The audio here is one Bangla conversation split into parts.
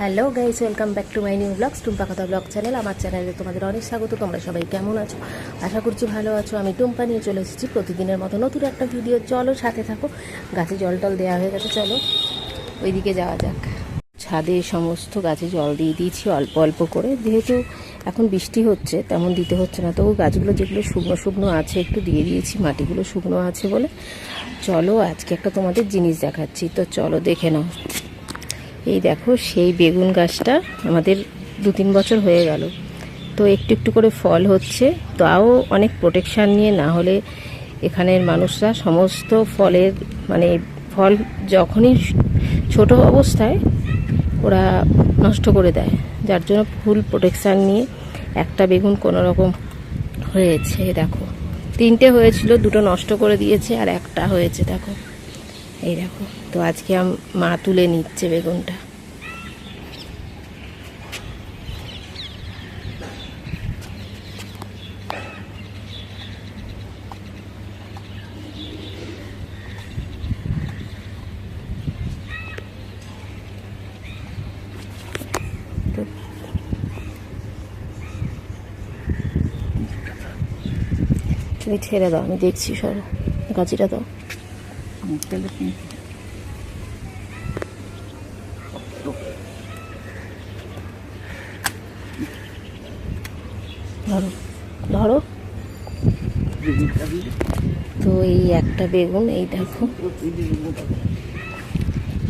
Hello guys welcome back to my new vlogs Tumpa কথা ব্লগ চ্যানেল আমার চ্যানেলে তোমাদের অনেক স্বাগত, তোমরা সবাই কেমন আছো? আশা করছি ভালো আছো। আমি টুম্পা নিয়ে চলে এসেছি প্রতিদিনের মতো নতুন একটা ভিডিও চলো সাথে থাকো। গাছে জল টল দেওয়া হয়ে গেছে, চলো ওইদিকে যাওয়া যাক। ছাদে সমস্ত গাছে জল দিয়ে দিয়েছি, অল্প অল্প করে। যেহেতু এখন বৃষ্টি হচ্ছে, তেমন দিতে হচ্ছে না। তবু গাছগুলো যেগুলো শুকনো শুকনো আছে, একটু দিয়ে দিয়েছি, মাটিগুলো শুকনো আছে বলে। চলো আজকে একটা তোমাদের জিনিস দেখাচ্ছি। তো চলো দেখে নাও। এই দেখো, সেই বেগুন গাছটা আমাদের দু তিন বছর হয়ে গেল। তো একটু একটু করে ফল হচ্ছে, তাও অনেক প্রোটেকশান নিয়ে না হলে এখানের মানুষরা সমস্ত ফলের মানে ফল যখনই ছোট অবস্থায় ওরা নষ্ট করে দেয়। যার জন্য ফুল প্রোটেকশান নিয়ে একটা বেগুন কোনো রকম হয়েছে, দেখো। তিনটে হয়েছিল, দুটো নষ্ট করে দিয়েছে, আর একটা হয়েছে, দেখো। এই দেখো, তো আজকে মা তুলে নিচ্ছে বেগুনটা। তুমি ছেড়ে দাও, আমি দেখছি সরো, গাছিটা দাও। ধরো। ধরো তো এই একটা বেগুন, এই দেখো।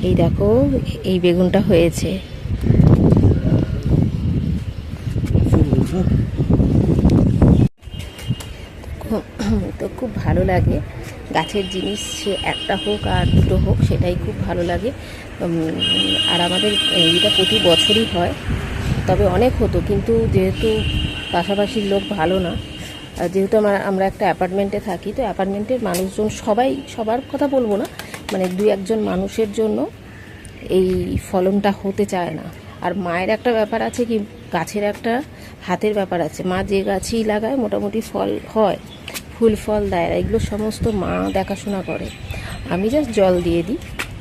এই দেখো, এই বেগুনটা হয়েছে। তো খুব ভালো লাগে। গাছের জিনিস সে একটা হোক আর দুটো হোক, সেটাই খুব ভালো লাগে। আর আমাদের এইটা প্রতি বছরই হয়, তবে অনেক হতো, কিন্তু যেহেতু পাশাপাশির লোক ভালো না যেহেতু আমার, আমরা একটা অ্যাপার্টমেন্টে থাকি, তো অ্যাপার্টমেন্টের মানুষজন সবাই, সবার কথা বলব না মানে দু একজন মানুষের জন্য এই ফলনটা হতে চায় না। আর মায়ের একটা ব্যাপার আছে কি, গাছের একটা হাতের ব্যাপার আছে, মা যে গাছই লাগায়, মোটামুটি ফল হয় ফুল ফল দেয়, এগুলো সমস্ত মা দেখাশোনা করে। আমি জাস্ট জল দিয়ে দিই।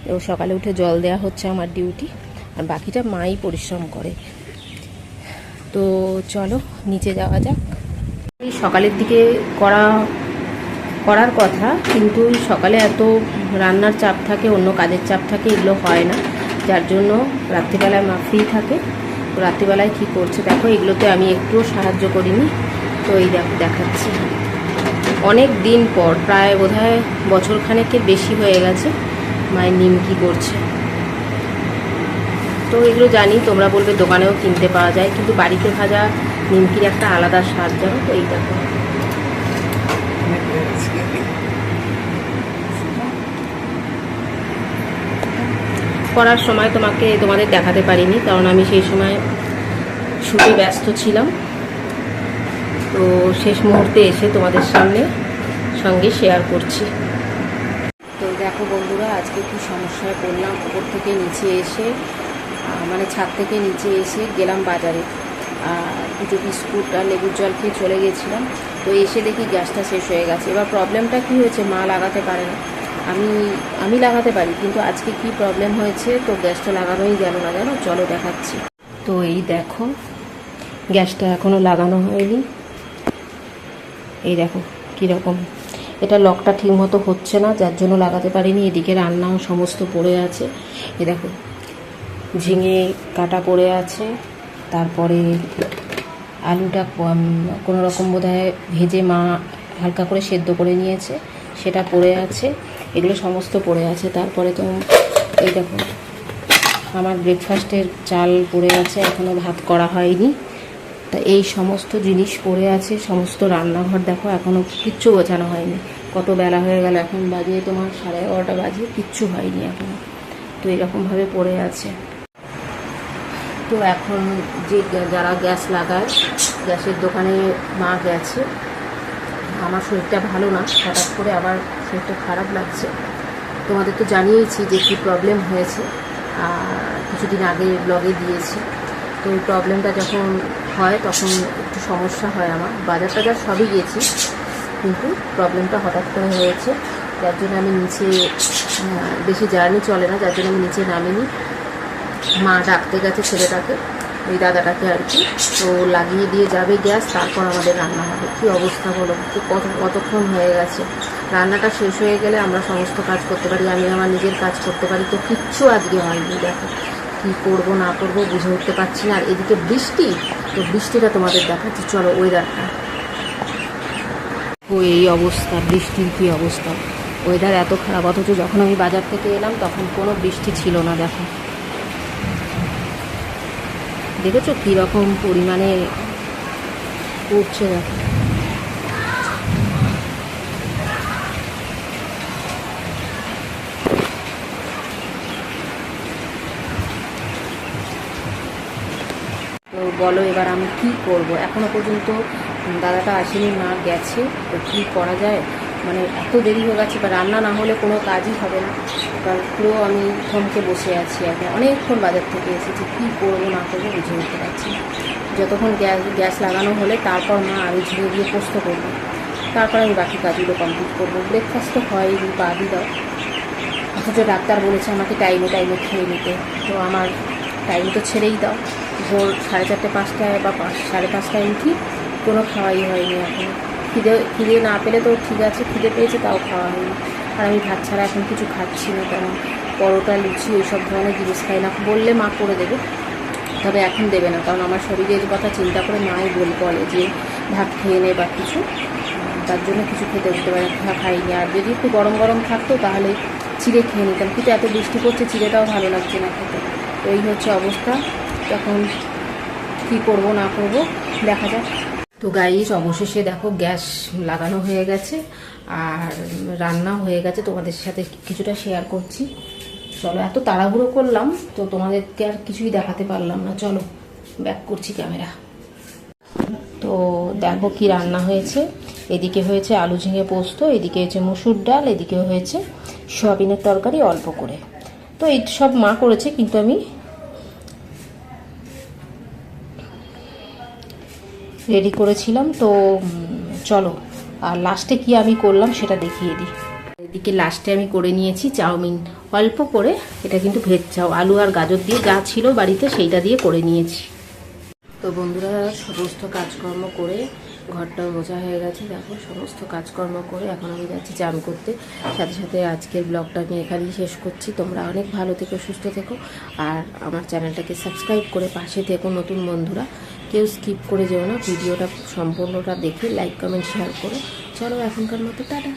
এবং সকালে উঠে জল দেওয়া হচ্ছে আমার ডিউটি আর বাকিটা মাই পরিশ্রম করে। তো চলো, নিচে যাওয়া যাক। এই সকালের দিকে করা, করার কথা, কিন্তু সকালে এত রান্নার চাপ থাকে, অন্য কাজের চাপ থাকে, এগুলো হয় না। যার জন্য রাত্রিবেলায় মা ফ্রি থাকে। তো রাত্রিবেলায় কী করছে দেখো, এগুলোতে আমি একটুও সাহায্য করিনি। তো এই দেখো, দেখাচ্ছি। অনেক দিন পর, প্রায় বোধহয় বছর খানেকের বেশি হয়ে গেছে মায়ের নিমকি করছে। তো এগুলো জানি, তোমরা বলবে দোকানেও কিনতে পাওয়া যায়, কিন্তু বাড়িতে ভাজা নিমকির একটা আলাদা স্বাদ, জানো তো এই দেখো করার সময় তোমাকে, তোমাদের দেখাতে পারিনি, কারণ আমি সেই সময় শুটে ব্যস্ত ছিলাম। তো শেষ মুহূর্তে এসে তোমাদের সামনে সঙ্গে শেয়ার করছি। তো দেখো বন্ধুরা, আজকে কি সমস্যায় পড়লাম। উপর থেকে নিচে এসে মানে ছাদ থেকে নিচে এসে গেলাম বাজারে। দুটো বিস্কুট আর লেবুর জল খেয়ে চলে গেছিলাম। তো এসে দেখি গ্যাসটা শেষ হয়ে গেছে। এবার প্রবলেমটা কি হয়েছে? মা লাগাতে পারে না। আমি আমি লাগাতে পারি, কিন্তু আজকে কি প্রবলেম হয়েছে? তো গ্যাসটা লাগানোই গেল না, জানো? চলো দেখাচ্ছি। তো এই দেখো, গ্যাসটা এখনও লাগানো হয়নি। এই দেখো, কীরকম। এটা লকটা ঠিকমতো হচ্ছে না, যার জন্য লাগাতে পারিনি। এদিকে রান্নাও সমস্ত পড়ে আছে। এ দেখো, ঝিঙে কাটা পড়ে আছে। তারপরে আলুটা কোনো রকম বোধহয় ভেজে মা হালকা করে সেদ্ধ করে নিয়েছে। সেটা পড়ে আছে। এগুলো সমস্ত পড়ে আছে। তারপরে তো এই দেখো, আমার ব্রেকফাস্টের চাল পড়ে আছে। এখনও ভাত করা হয়নি। তা এই সমস্ত জিনিস পড়ে আছে, সমস্ত রান্নাঘর দেখো এখনও কিচ্ছু গোছানো হয়নি। কত বেলা হয়ে গেল, এখন বাজে তোমার সাড়ে এগারোটা বাজে, কিচ্ছু হয়নি এখনও তো এরকমভাবে পড়ে আছে। তো এখন যে যারা গ্যাস লাগায়, গ্যাসের দোকানে মা গেছে, আমার শরীরটা ভালো না, হঠাৎ করে আবার শরীরটা খারাপ লাগছে। তোমাদের তো জানিয়েছি যে কী প্রবলেম হয়েছে কিছুদিন আগে ব্লগে দিয়েছি। তো এই প্রবলেমটা যখন হয়, তখন একটু সমস্যা হয় আমার। বাজার টাজার সবই গিয়েছি, কিন্তু প্রবলেমটা হঠাৎ করে হয়েছে। যার জন্য আমি নিচে বেশি জার্নি চলে না, যার জন্য আমি নিচে নামিনি। মা ডাকতে গেছে ছেলেটাকে ওই দাদাটাকে আর কি। তো লাগিয়ে দিয়ে যাবে গ্যাস, তারপর আমাদের রান্না হবে। কী অবস্থা তো কত, কতক্ষণ হয়ে গেছে? রান্নাটা শেষ হয়ে গেলে আমরা সমস্ত কাজ করতে পারি। আমি আমার নিজের কাজ করতে পারি। তো কিচ্ছু আজকে হয়নি, দেখো। কী করব, না করব, বুঝে উঠতে পারছি না। আর এদিকে বৃষ্টি তো বৃষ্টিটা তোমাদের দেখাচ্ছি। চলো ওয়েদারটা ও এই অবস্থা, বৃষ্টির কী অবস্থা। ওয়েদার এত খারাপ, অথচ যখন আমি বাজার থেকে এলাম, তখন কোনো বৃষ্টি ছিল না, দেখো। দেখেছ কীরকম পরিমাণে পড়ছে, দেখো। তো বলো এবার আমি কি করব? এখনও পর্যন্ত দাদাটা আসেনি, মা গেছে, তো কী করা যায়? মানে এত দেরি হয়ে গেছে বা রান্না না হলে কোনো কাজই হবে না। এবার পুরো আমি থমকে বসে আছি এখন অনেকক্ষণ বাজার থেকে এসেছি, কী করব, না করব বুঝে উঠতে পারছি যতক্ষণ গ্যাস গ্যাস লাগানো হলে তারপর মা আমি ঝিরে দিয়ে পোস্ত করব। তারপর আমি বাকি কাজগুলো কমপ্লিট করব। ব্রেকফাস্ট তো হয়নি বাদই দাও। অথচ ডাক্তার বলেছে আমাকে টাইমে টাইমে খেয়ে নিতে। তো আমার টাইম তো ছেড়েই দাও। ভোর সাড়ে চারটে, পাঁচটায় বা পাঁচ, সাড়ে পাঁচটায় উঠি, কোনো খাওয়াই হয়নি এখন। খিদে খিদে না পেলে তো ঠিক আছে, খিদে পেয়েছে তাও খাওয়া হয়নি। আর আমি ভাত ছাড়া এখন কিছু খাচ্ছি না, কারণ পরোটা, লুচি এইসব ধরনের জিনিস খাই না। বললে মা করে দেবে, তবে এখন দেবে না, কারণ আমার শরীরের কথা চিন্তা করে মাই বল বলে যে ভাত খেয়ে নে বা কিছু। তার জন্য কিছু খেতে উঠতে পারে না খাইনি। আর যদি একটু গরম গরম থাকতো তাহলে চিড়ে খেয়ে নিতাম। কিন্তু এত বৃষ্টি পড়ছে, চিড়েটাও ভালো লাগছে না খেতে। এই হচ্ছে অবস্থা। তখন কী করব, না করব, দেখা যাক। তো গাইস অবশেষে দেখো গ্যাস লাগানো হয়ে গেছে আর রান্না হয়ে গেছে। তোমাদের সাথে কিছুটা শেয়ার করছি। চলো, এত তাড়াহুড়ো করলাম, তো তোমাদেরকে আর কিছুই দেখাতে পারলাম না। চলো ব্যাক করছি ক্যামেরা তো দেখো কি রান্না হয়েছে। এদিকে হয়েছে আলু ঝিঙে পোস্ত, এদিকে হয়েছে মুসুর ডাল, এদিকে হয়েছে সয়াবিনের তরকারি অল্প করে। তো এই সব মা করেছে, কিন্তু আমি রেডি করেছিলাম, তো চলো। আর লাস্টে কি আমি করলাম সেটা দেখিয়ে দিই। এদিকে লাস্টে আমি করে নিয়েছি চাউমিন। অল্প করে, এটা কিন্তু ভেজ চাও আলু আর গাজর দিয়ে যা ছিল বাড়িতে সেইটা দিয়ে করে নিয়েছি। তো বন্ধুরা, সমস্ত কাজকর্ম করে ঘরটাও মোছা হয়ে গেছে। দেখো, সমস্ত কাজকর্ম করে এখন আমি যাচ্ছি চান করতে। সাথে সাথে আজকের ব্লগটা আমি এখানেই শেষ করছি। তোমরা অনেক ভালো থেকো, সুস্থ থেকো। আর আমার চ্যানেলটাকে সাবস্ক্রাইব করে পাশে থেকো, নতুন বন্ধুরা। কেউ স্কিপ করে যেও না, ভিডিওটা সম্পূর্ণটা দেখে লাইক কমেন্ট শেয়ার করো। চলো এখনকার মতো, টাটা।